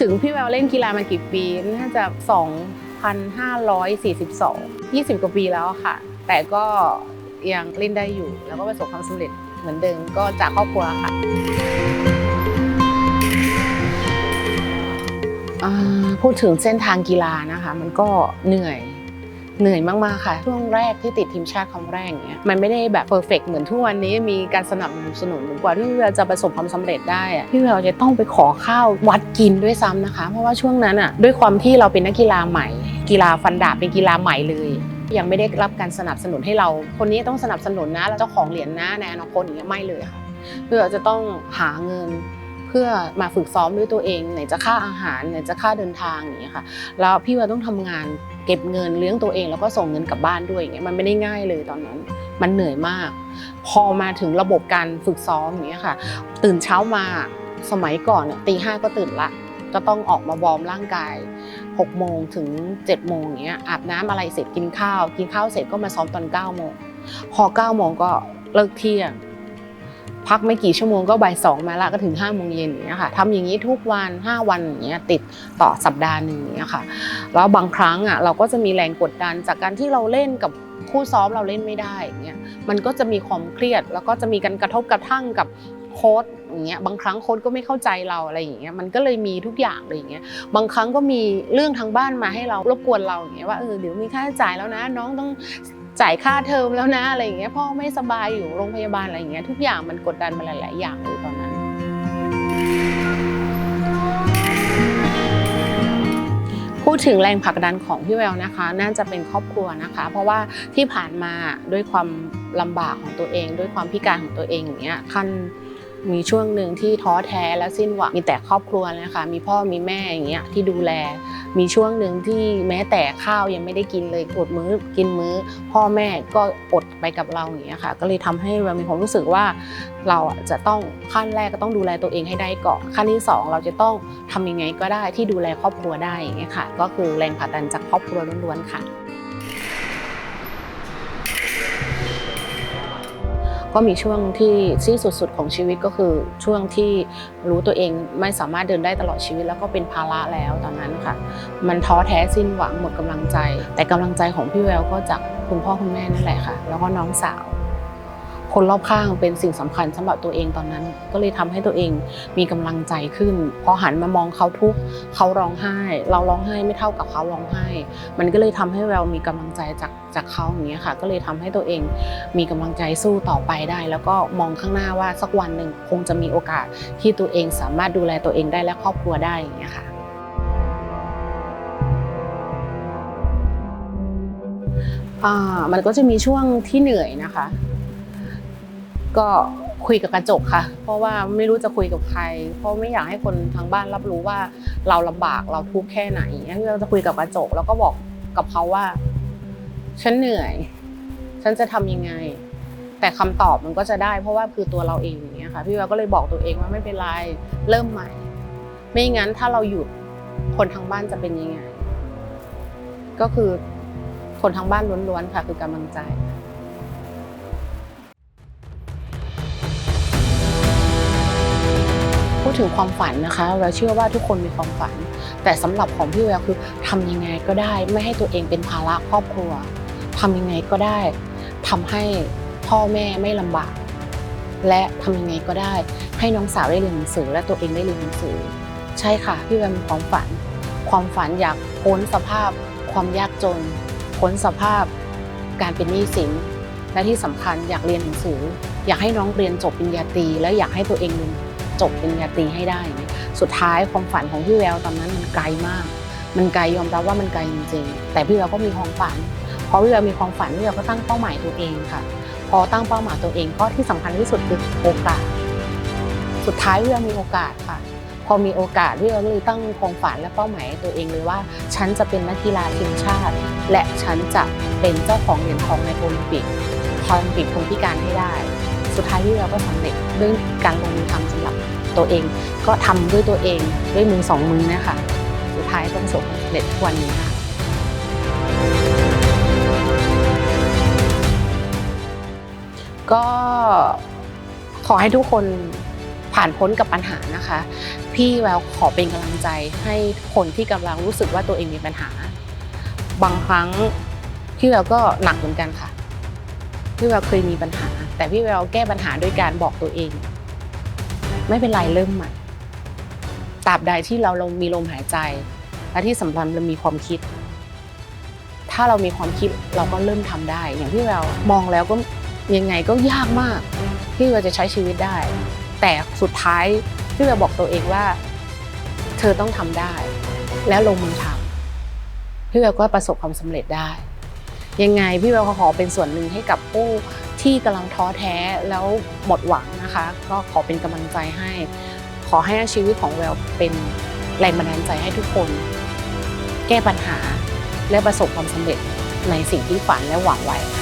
ถึงพี่แววเล่นกีฬามากี่ปี น่าจะ 2,542 20 กว่าปีแล้วค่ะ แต่ก็ยังเล่นได้อยู่ แล้วก็ประสบความสำเร็จเหมือนเดิมก็จากครอบครัวค่ะพูดถึงเส้นทางกีฬานะคะ มันก็เหนื่อย เหนื่อยมากๆค่ะ ช่วงแรกที่ติดทีมชาติครั้งแรกเงี้ยมันไม่ได้แบบเพอร์เฟกเหมือนทุกวันนี้มีการสนับสนุนกว่าที่พี่แววจะประสบความสำเร็จได้อะพี่แววจะต้องไปขอข้าววัดกินด้วยซ้ำนะคะ เพราะว่าช่วงนั้นอะด้วยความที่เราเป็นนักกีฬาใหม่ กีฬาฟันดาบเป็นกีฬาใหม่เลยยังไม่ได้รับการสนับสนุนให้เรา คนนี้ต้องสนับสนุนนะเจ้าของเหรียญนะในอนาคตอย่างเงี้ยไม่เลยค่ะเพื่อจะต้องหาเงิน พื่อมาฝึกซ้อมด้วยตัวเองไหนจะค่าอาหารไหนจะค่าเดินทางอย่างเงี้ยค่ะแล้วพี่ว่าต้องทำงานเก็บเงินเลี้ยงตัวเองแล้วก็ส่งเงินกลับบ้านด้วยอย่างเงี้ยมันไม่ได้ง่ายเลยตอนนั้น มันเหนื่อยมาก พอมาถึงระบบการฝึกซ้อมอย่างเงี้ยค่ะ ตื่นเช้ามาสมัยก่อนเนี่ยตีห้าก็ตื่นละก็ต้องออกมาวอร์มร่างกาย6โมงถึง7โมงอย่างเงี้ยอาบน้ำอะไรเสร็จกินข้าว กินข้าวเสร็จก็มาซ้อมตอน9โมงพอ9โมงก็เลิกเที่ยง พักไม่กี่ชั่วโมงก็บ่ายสองมาละก็ถึง5้าโมงเย็นอย่างเงี้ยค่ะทำอย่างนี้ทุกวัน 5 วันอย่างเงี้ยติดต่อสัปดาห์หนึ่งอย่างเงี้ยค่ะแล้วบางครั้งอะเราก็จะมีแรงกดดันจากการที่เราเล่นกับคู่ซ้อมเราเล่นไม่ได้อย่างเงี้ยมันก็จะมีความเครียด แล้วก็จะมีการกระทบกระทั่งกับโค้ดอย่างเงี้ยบางครั้งโค้ดก็ไม่เข้าใจเราอะไรอย่างเงี้ยมันก็เลยมีทุกอย่างเลยอย่างเงี้ยบางครั้งก็มีเรื่องทางบ้านมาให้เรารบกวนเราอย่างเงี้ยว่าเออเดี๋ยวมีค่าใช้จ่ายแล้วนะ น้องต้อง จ่ายค่าเทอมแล้วนะอะไรอย่างเงี้ยพ่อไม่สบายอยู่โรงพยาบาลอะไรอย่างเงี้ยทุกอย่างมันกดดันมาหลาย ๆ อย่างเลยตอนนั้น พูดถึงแรงผลักดันของพี่แววนะคะ น่าจะเป็นครอบครัวนะคะ เพราะว่าที่ผ่านมาด้วยความลำบากของตัวเอง ด้วยความพิการของตัวเองอย่างเงี้ยขั้นมีช่วงหนึ่งที่ท้อแท้และสิ้นหวังมีแต่ครอบครัวเลยค่ะมีพ่อมีแม่อย่างเงี้ยที่ดูแล มีช่วงหนึ่งที่แม้แต่ข้าวยังไม่ได้กินเลยอดมื้อกินมื้อ พ่อแม่ก็อดไปกับเราอย่างเงี้ยค่ะ ก็เลยทำให้เรามีความรู้สึกว่าเราจะต้องขั้นแรกก็ต้องดูแลตัวเองให้ได้ก่อนขั้นที่สองเราจะต้องทำยังไงก็ได้ที่ดูแลครอบครัวได้อย่างเงี้ยค่ะ ก็คือแรงผลักดันจากครอบครัวล้วนๆค่ะ ก็มีช่วงที่ที่สุดๆของชีวิตก็คือช่วงที่รู้ตัวเองไม่สามารถเดินได้ตลอดชีวิต แล้วก็เป็นภาระแล้วตอนนั้นค่ะ มันท้อแท้สิ้นหวังหมดกำลังใจ แต่กำลังใจของพี่แววก็จากคุณพ่อคุณแม่นั่นแหละค่ะ แล้วก็น้องสาว คนรอบข้างเป็นสิ่งสำคัญสำหรับตัวเองตอนนั้น ก็เลยทำให้ตัวเองมีกำลังใจขึ้น พอหันมามองเขาทุกเขาร้องไห้ เราร้องไห้ไม่เท่ากับเขาร้องไห้ มันก็เลยทำให้เรามีกำลังใจจากจากเขาอย่างเงี้ยค่ะ ก็เลยทำให้ตัวเองมีกำลังใจสู้ต่อไปได้ แล้วก็มองข้างหน้าว่าสักวันหนึ่งคงจะมีโอกาสที่ตัวเองสามารถดูแลตัวเองได้และครอบครัวได้อย่างเงี้ยค่ะมันก็จะมีช่วงที่เหนื่อยนะคะ ก็คุยกับกระจกค่ะ เพราะว่าไม่รู้จะคุยกับใคร เพราะไม่อยากให้คนทางบ้านรับรู้ว่าเราลำบากเราทุกข์แค่ไหนงั้นเราจะคุยกับกระจก แล้วก็บอกกับเขาว่า ฉันเหนื่อย ฉันจะทำยังไง แต่คำตอบมันก็จะได้ เพราะว่าคือตัวเราเองอย่างเงี้ยค่ะ พี่แววก็เลยบอกตัวเองว่าไม่เป็นไรเริ่มใหม่ ไม่งั้นถ้าเราหยุดคนทางบ้านจะเป็นยังไง ก็คือคนทางบ้านล้วนๆค่ะ คือกำลังใจ ดถึงความฝันนะคะเราเชื่อว่าทุกคนมีความฝัน แต่สำหรับของพี่แววคือทำยังไงก็ได้ ไม่ให้ตัวเองเป็นภาระครอบครัวทำยังไงก็ได้ทำให้พ่อแม่ไม่ลำบาก และทำยังไงก็ได้ ให้น้องสาวได้เรียนหนังสือ และตัวเองได้เรียนหนังสือ ใช่ค่ะพี่แววมีความฝัน ความฝันอยากพ้นสภาพ ความยากจนพ้นสภาพ การเป็นหนี้สินและที่สำคัญอยากเรียนหนังสือ อยากให้น้องเรียนจบปริญญาตรีและอยากให้ตัวเองเรียน จบปริญญาตรีให้ได้ สุดท้ายความฝันของพี่แววตอนนั้นมันไกลมาก มันไกลยอมรับว่ามันไกลจริงๆ แต่พี่แววก็มีความฝัน เพราะพี่แววมีความฝันพี่แววก็ตั้งเป้าหมายตัวเองค่ะ พอตั้งเป้าหมายตัวเองก็ที่สำคัญที่สุดคือโอกาส สุดท้ายพี่แววมีโอกาสค่ะ พอมีโอกาสพี่แววเลยตั้งความฝันและเป้าหมายตัวเองเลยว่า ฉันจะเป็นนักกีฬาทีมชาติ และฉันจะเป็นเจ้าของเหรียญทองในโอลิมปิกพาราลิมปิกคนพิการให้ได้ สุดท้ายพี่แววก็สำเร็จด้วยการลงมือทำสำหรับตัวเอง ก็ทำด้วยตัวเองด้วยมือสองมือนะคะสุดท้ายก็ประสบสำเร็จทุกวันนี้ค่ะก็ขอให้ทุกคนผ่านพ้นกับปัญหานะคะ พี่แววขอเป็นกำลังใจให้คนที่กำลังรู้สึกว่าตัวเองมีปัญหา บางครั้งพี่แววก็หนักเหมือนกันค่ะ พี่แววเคยมีปัญหา แต่พี่แววแก้ปัญหาด้วยการบอกตัวเอง ไม่เป็นไรเริ่มใหม่ตราบใดที่เราลงมีลมหายใจ และที่สำคัญเรามีความคิด ถ้าเรามีความคิดเราก็เริ่มทำได้ อย่างพี่แววมองแล้วก็ยังไงก็ยากมากที่แววจะใช้ชีวิตได้ แต่สุดท้ายพี่แววบอกตัวเองว่า เธอต้องทำได้ แล้วลงมือทำพี่แววก็ประสบความสำเร็จได้ ยังไงพี่แววขอเป็นส่วนหนึ่งให้กับผู้ ที่กำลังท้อแท้แล้วหมดหวังนะคะ ก็ขอเป็นกำลังใจให้ ขอให้ชีวิตของแววเป็นแรงบันดาลใจให้ทุกคน แก้ปัญหาและประสบความสำเร็จในสิ่งที่ฝันและหวังไว้ค่ะ